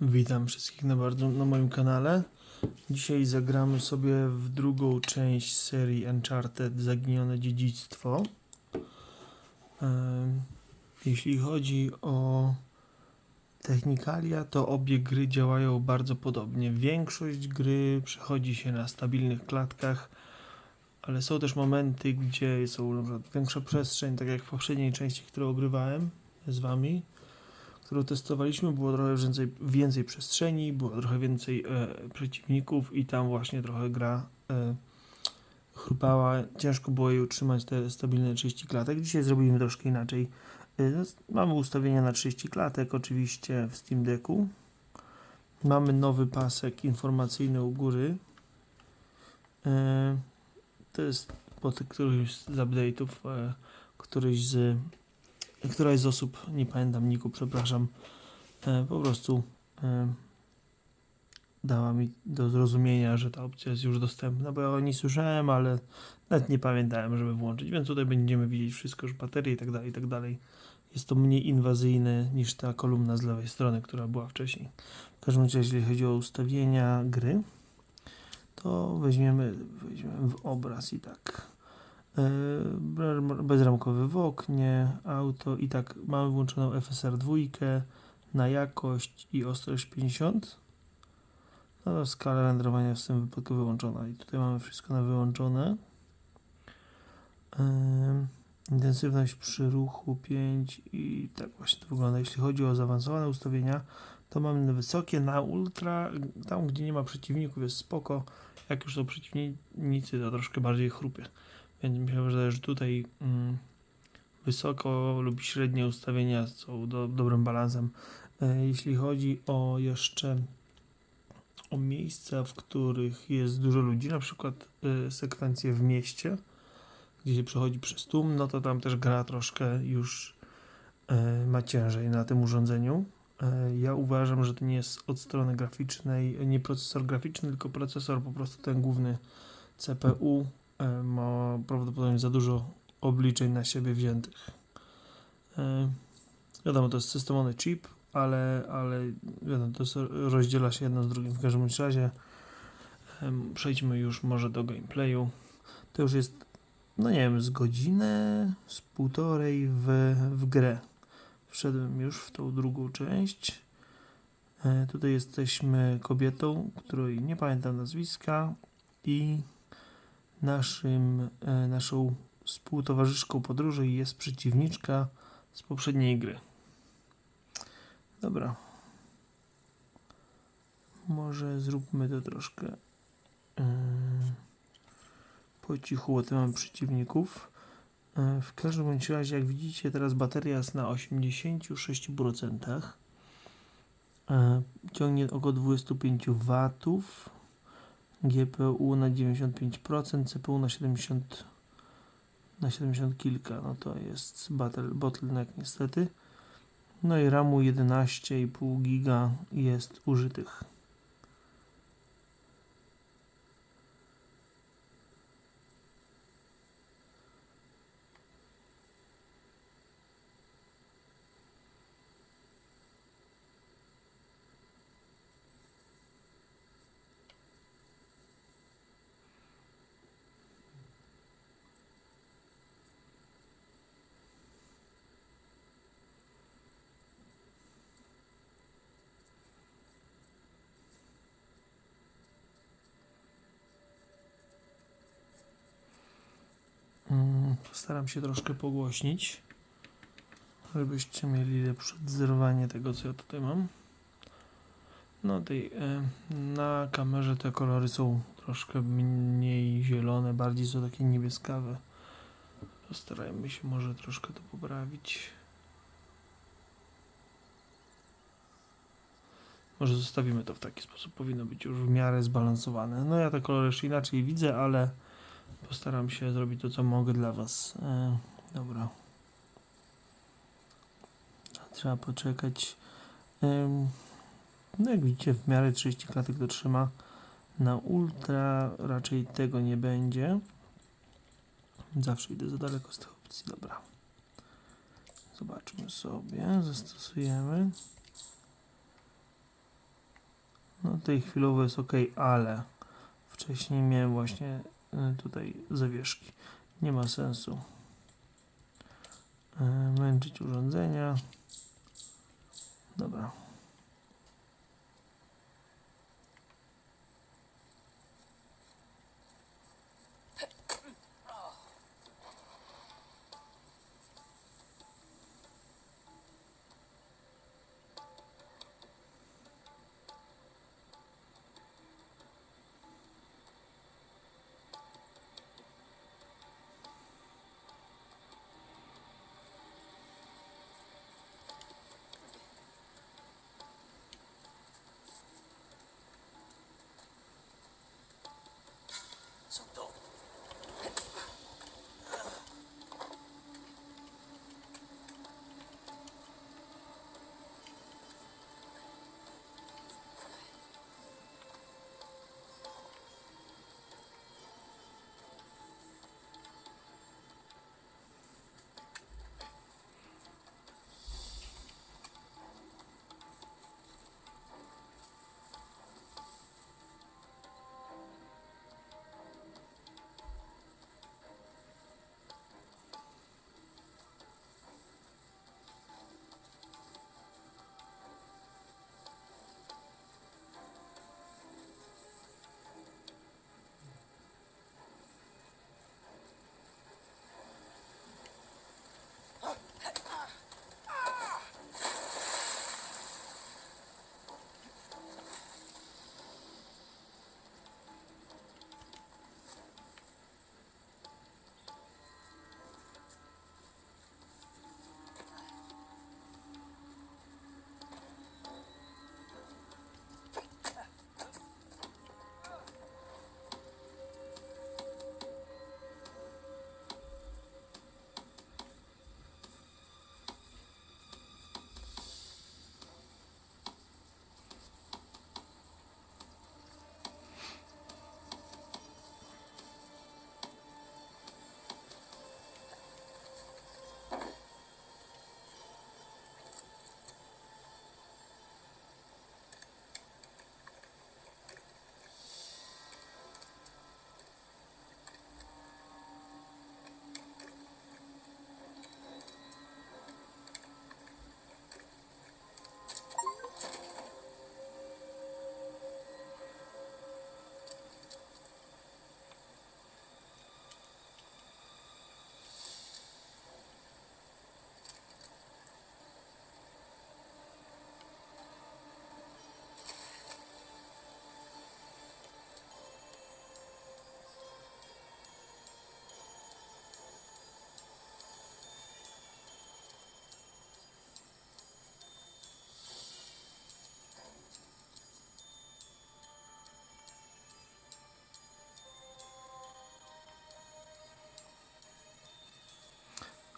Witam wszystkich na bardzo na moim kanale. Dzisiaj zagramy sobie w drugą część serii Uncharted Zaginione Dziedzictwo. Jeśli chodzi o technikalia, to obie gry działają bardzo podobnie. Większość gry przechodzi się na stabilnych klatkach, ale są też momenty, gdzie są na większa przestrzeń, tak jak w poprzedniej części, którą ogrywałem z wami którą testowaliśmy, było trochę więcej, więcej przestrzeni, było trochę więcej e, przeciwników i tam właśnie trochę gra e, chrupała. Ciężko było jej utrzymać te stabilne 30 klatek. Dzisiaj zrobimy troszkę inaczej. E, no, mamy ustawienia na 30 klatek oczywiście w Steam Decku. Mamy nowy pasek informacyjny u góry. E, to jest po którymś z update'ów, e, któryś z któraś z osób, nie pamiętam niku, przepraszam, e, po prostu e, dała mi do zrozumienia, że ta opcja jest już dostępna, bo ja o niej słyszałem, ale nawet nie pamiętałem, żeby włączyć, więc tutaj będziemy widzieć wszystko, już baterie i tak dalej, i tak dalej. Jest to mniej inwazyjne niż ta kolumna z lewej strony, która była wcześniej. W każdym razie, jeśli chodzi o ustawienia gry, to weźmiemy, weźmiemy w obraz i tak. Yy, bezramkowy w oknie, auto i tak mamy włączoną FSR 2 na jakość i ostrość 50. No, skala renderowania w tym wypadku wyłączona i tutaj mamy wszystko na wyłączone. Yy, intensywność przy ruchu 5 i tak właśnie to wygląda. Jeśli chodzi o zaawansowane ustawienia, to mamy na wysokie, na ultra, tam gdzie nie ma przeciwników jest spoko, jak już są przeciwnicy to troszkę bardziej chrupie. Więc myślę, że tutaj mm, wysoko lub średnie ustawienia są do, dobrym balansem. E, jeśli chodzi o jeszcze o miejsca, w których jest dużo ludzi, na przykład e, sekwencje w mieście, gdzie się przechodzi przez tłum, no to tam też gra troszkę już e, ma ciężej na tym urządzeniu. Ja uważam, że to nie jest od strony graficznej, nie procesor graficzny, tylko procesor po prostu ten główny CPU ma prawdopodobnie za dużo obliczeń na siebie wziętych. E, Wiadomo, to jest systemowany chip, ale, ale wiadomo, to jest, rozdziela się jedno z drugim. W każdym razie przejdźmy już może do gameplayu. To już jest, no nie wiem, z godzinę, z półtorej w, w grę. Wszedłem już w tą drugą część. E, tutaj jesteśmy kobietą, której nie pamiętam nazwiska i naszym, e, naszą współtowarzyszką podróży jest przeciwniczka z poprzedniej gry. Dobra. Może zróbmy to troszkę yy, po cichu, bo mamy przeciwników. Yy, w każdym bądź razie, jak widzicie, teraz bateria jest na 86%. Yy, ciągnie około 25 W. GPU na 95%, CPU na 70 na 70 kilka, no to jest battle, bottleneck niestety. No i RAMu 11,5 giga jest użytych. Postaram się troszkę pogłośnić, żebyście mieli lepsze odzorowanie tego, co ja tutaj mam. No tej, e, na kamerze te kolory są troszkę mniej zielone, bardziej są takie niebieskawe. Postarajmy się może troszkę to poprawić. Może zostawimy to w taki sposób, powinno być już w miarę zbalansowane. No ja te kolory jeszcze inaczej widzę, ale Postaram się zrobić to, co mogę dla Was. E, dobra. Trzeba poczekać. Em, no jak widzicie, w miarę 30 klatek to trzyma. Na ultra raczej tego nie będzie. Zawsze idę za daleko z tych opcji. Dobra. Zobaczmy sobie. Zastosujemy. No tutaj chwilowo jest ok, ale wcześniej miałem właśnie tutaj zawieszki. Nie ma sensu y, męczyć urządzenia. Dobra.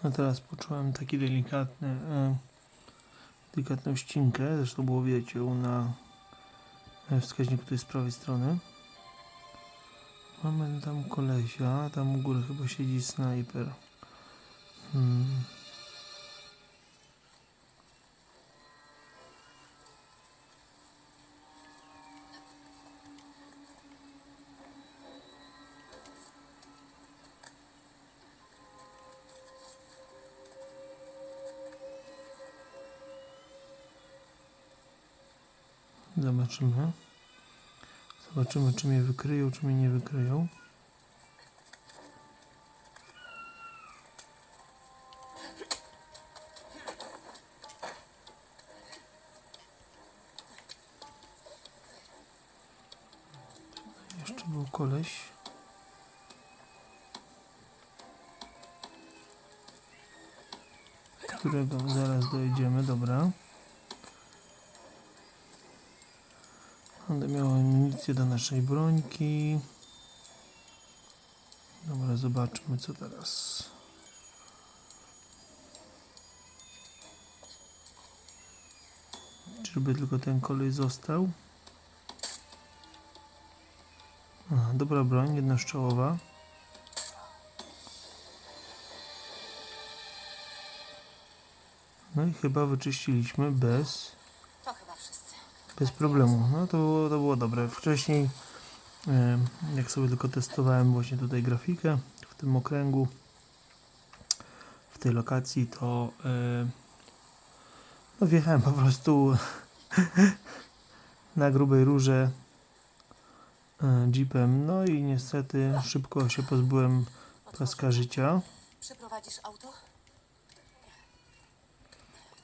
No teraz poczułem taki delikatny, e, delikatną ścinkę, zresztą było widać ją na e, wskaźniku tej z prawej strony. Mamy tam kolesia, tam u góry chyba siedzi snajper. Hmm. Zobaczymy. Zobaczymy, czy mnie wykryją, czy mnie nie wykryją. Jeszcze był koleś. Którego zaraz dojedziemy, dobra. Będę miał amunicję do naszej brońki. Dobra, zobaczmy co teraz. Czyżby tylko ten kolej został? Aha, dobra broń, jednoszczołowa. No i chyba wyczyściliśmy bez... Bez problemu. No to było, to było dobre. Wcześniej, jak sobie tylko testowałem właśnie tutaj grafikę w tym okręgu, w tej lokacji, to no wjechałem po prostu na grubej rurze jeepem. No i niestety szybko się pozbyłem paska życia. Przyprowadzisz auto?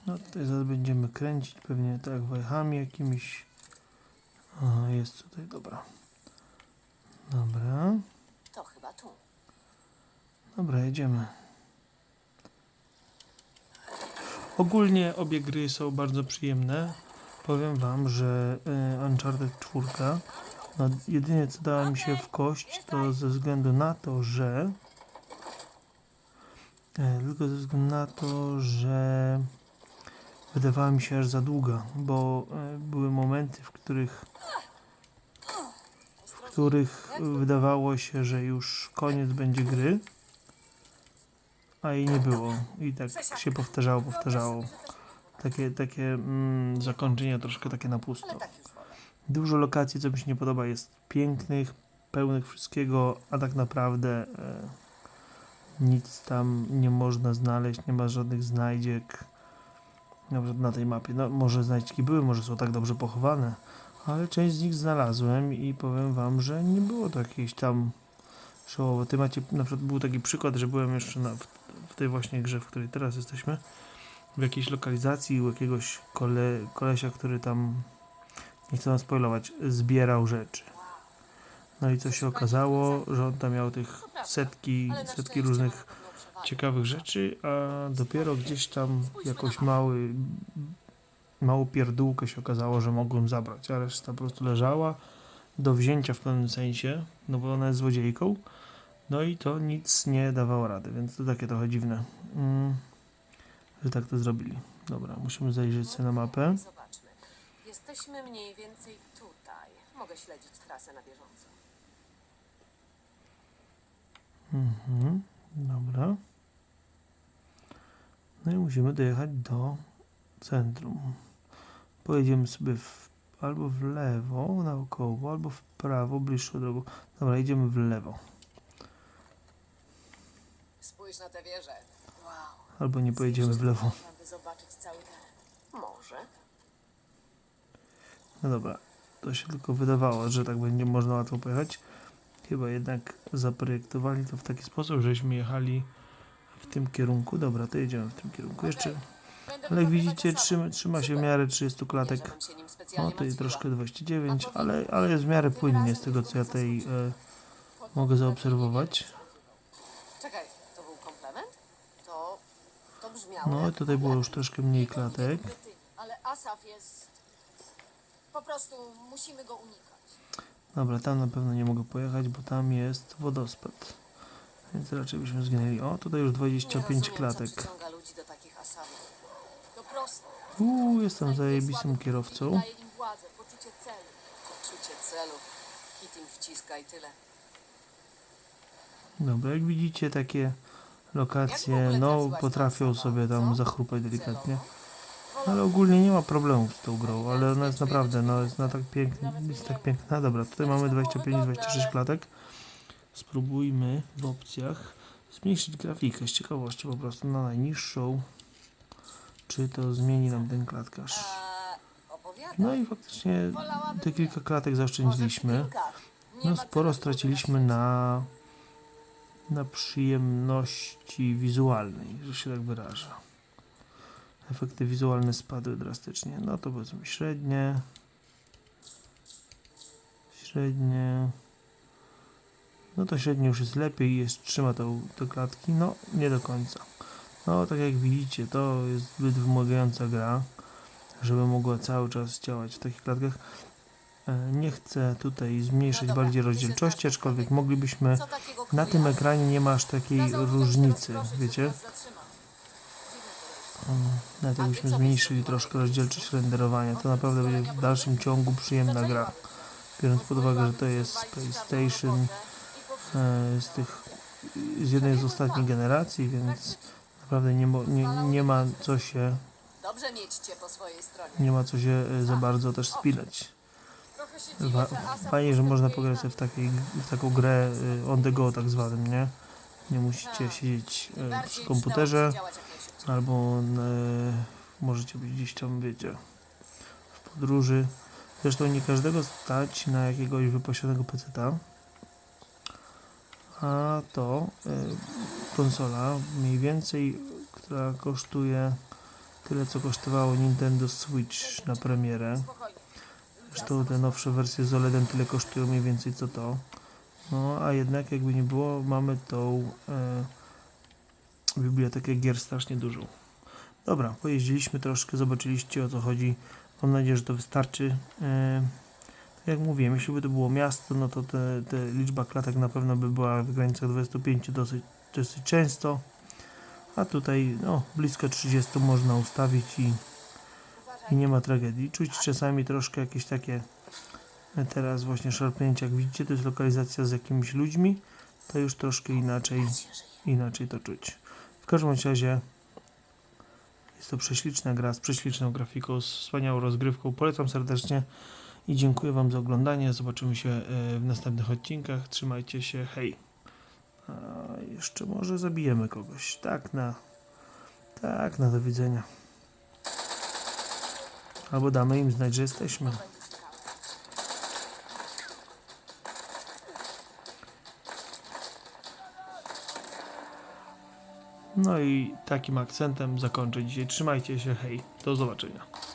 No tutaj zaraz będziemy kręcić pewnie tak wajchami jakimiś. Aha, jest tutaj, dobra. Dobra, To chyba tu. dobra, jedziemy. Ogólnie obie gry są bardzo przyjemne. Powiem wam, że y, Uncharted 4 no, jedynie co dała mi się w kość to ze względu na to, że e, tylko ze względu na to, że wydawała mi się aż za długa, bo e, były momenty, w których w których wydawało się, że już koniec będzie gry, a jej nie było. I tak się powtarzało, powtarzało. Takie, takie mm, zakończenie troszkę takie na pusto. Dużo lokacji, co mi się nie podoba, jest pięknych, pełnych wszystkiego, a tak naprawdę e, nic tam nie można znaleźć, nie ma żadnych znajdziek. Na przykład na tej mapie. No, może znajdźki były, może są tak dobrze pochowane, ale część z nich znalazłem i powiem wam, że nie było to jakieś tam szołowe. Ty macie, na przykład był taki przykład, że byłem jeszcze na, w, w tej właśnie grze, w której teraz jesteśmy, w jakiejś lokalizacji u jakiegoś kole, kolesia, który tam nie chcę spoilować, zbierał rzeczy. No i co się okazało, że on tam miał tych setki, setki różnych. Ciekawych rzeczy, a dopiero gdzieś tam jakoś mały, małą pierdółkę się okazało, że mogłem zabrać, a reszta po prostu leżała do wzięcia w pewnym sensie, no bo ona jest złodziejką, no i to nic nie dawało rady, więc to takie trochę dziwne, mm, że tak to zrobili. Dobra, musimy zajrzeć sobie na mapę. Zobaczmy. Jesteśmy mniej więcej tutaj. Mogę śledzić trasę na bieżąco. Mhm, dobra. No i musimy dojechać do centrum. Pojedziemy sobie w, albo w lewo, naokoło, albo w prawo, bliższą drogą. Dobra, idziemy w lewo. Spójrz na tę wieżę. Wow. Albo nie pojedziemy w lewo. Może. No dobra, to się tylko wydawało, że tak będzie można łatwo pojechać. Chyba jednak zaprojektowali to w taki sposób, żeśmy jechali w tym kierunku. Dobra, to jedziemy w tym kierunku. Jeszcze, ale jak widzicie, zasady. trzyma, trzyma się w miarę 30 Nie, klatek. No to jest troszkę 29, ale, ale jest w miarę płynnie z tego co ja tutaj e, mogę zaobserwować. Czekaj, to był komplement? To... to brzmiało No jak tutaj było już troszkę mniej klatek. Ale Asaf jest... Po prostu musimy go unikać. Dobra, tam na pewno nie mogę pojechać, bo tam jest wodospad. Więc raczej byśmy zginęli. O, tutaj już Nie 25 rozumiem, co klatek. Uuu, jestem zajebistym kierowcą. Dobra, jak widzicie takie lokacje, no potrafią sobie tam zachrupać delikatnie. Ale ogólnie nie ma problemów z tą grą, ale ona jest naprawdę, no jest na tak piękna, jest tak piękna. Dobra, tutaj mamy 25-26 klatek. Spróbujmy w opcjach zmniejszyć grafikę z ciekawości po prostu na najniższą. Czy to zmieni nam ten klatkarz? Opowiadaj. No i faktycznie te kilka klatek zaoszczędziliśmy. No sporo straciliśmy na, na przyjemności wizualnej, że się tak wyraża. Efekty wizualne spadły drastycznie. No to powiedzmy średnie. Średnie. No to średnie już jest lepiej, jest trzyma tą, te klatki. No nie do końca. No tak jak widzicie, to jest zbyt wymagająca gra, żeby mogła cały czas działać w takich klatkach. E, Nie chcę tutaj zmniejszyć No dobra, bardziej rozdzielczości, aczkolwiek moglibyśmy na tym ekranie nie ma aż takiej różnicy, wiecie? Mm, Nawet jakbyśmy zmniejszyli troszkę rozdzielczość renderowania, to naprawdę będzie w dalszym ciągu przyjemna gra. Biorąc pod uwagę, że to jest PlayStation z tych z jednej z ostatnich generacji, więc naprawdę nie, nie, nie ma co się Dobrze mieć cię po swojej stronie. Nie ma co się e, za bardzo też spinać. Wa- fajnie, że można pograć w, takiej, w taką grę e, on the go tak zwanym, nie? Nie musicie Tak. siedzieć e, przy komputerze. albo e, możecie być gdzieś tam, wiecie, w podróży. Zresztą nie każdego stać na jakiegoś wypasionego peceta. A to e, konsola mniej więcej, która kosztuje tyle, co kosztowało Nintendo Switch na premierę. Zresztą te nowsze wersje z OLEDem tyle kosztują mniej więcej co to. No a jednak jakby nie było, mamy tą e, bibliotekę gier strasznie dużą. Dobra, pojeździliśmy troszkę, zobaczyliście o co chodzi. Mam nadzieję, że to wystarczy. E, jak mówiłem, jeśli by to było miasto, no to te, te liczba klatek na pewno by była w granicach 25 dosyć, dosyć często. A tutaj no, blisko 30 można ustawić i i nie ma tragedii. Czuć czasami troszkę jakieś takie e, teraz właśnie szarpnięcia, jak widzicie, to jest lokalizacja z jakimiś ludźmi, to już troszkę inaczej, inaczej to czuć. W każdym razie jest to prześliczna gra z prześliczną grafiką, z wspaniałą rozgrywką. Polecam serdecznie i dziękuję Wam za oglądanie. Zobaczymy się e, w następnych odcinkach. Trzymajcie się, hej. A jeszcze może zabijemy kogoś. Tak, na tak, na do widzenia. Albo damy im znać, że jesteśmy. No i takim akcentem zakończę dzisiaj. Trzymajcie się, hej, do zobaczenia.